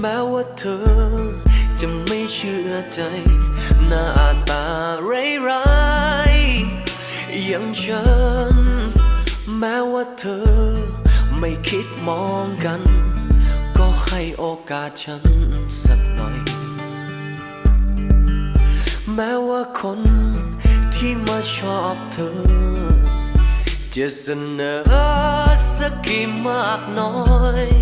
แม้ว่าเธอจะไม่เชื่อใจ หน้าตาร้ายๆอย่างฉัน แม้ว่าเธอไม่คิดมองกัน ก็ให้โอกาสฉันสักหน่อย แม้ว่าคนที่มาชอบเธอ จะเสนอสักกี่มากน้อย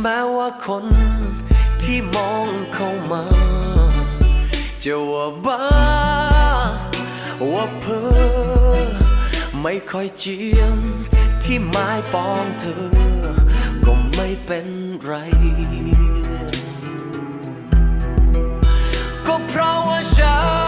แม้ว่าคนที่มองเข้ามา จะว่าบ้า ว่าเพ้อไม่ค่อยเจียม ที่ไม้ปองเธอ ก็ไม่เป็นไร ก็เพราะว่าฉัน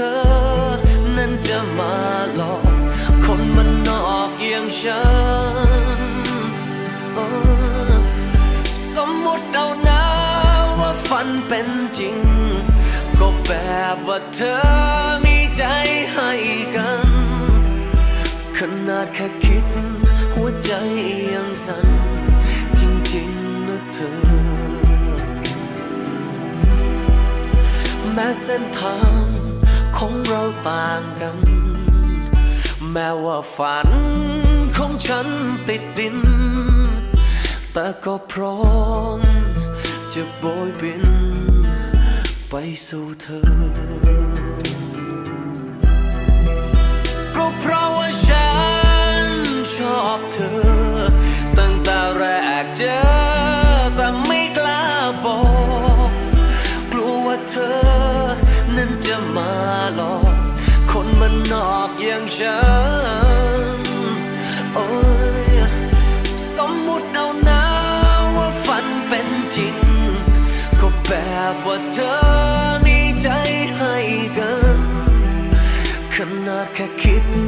อนั้นจะมาหลอกคนมันนอกอย่างฉันสมมุติเอานะว่าฝันเป็นจริง ก็แบบว่าเธอมีใจให้กัน ขนาดแค่คิด หัวใจยังสั่นจริงๆนะเธอ แม้เส้นทาง ต่างกัน แม้ว่าฝันของฉันติดดิน แต่ก็พร้อมจะโบยบิน ไปสู่เธอ ก็เพราะ บว่าเธอมีใจให้กันขนาดแค่คิด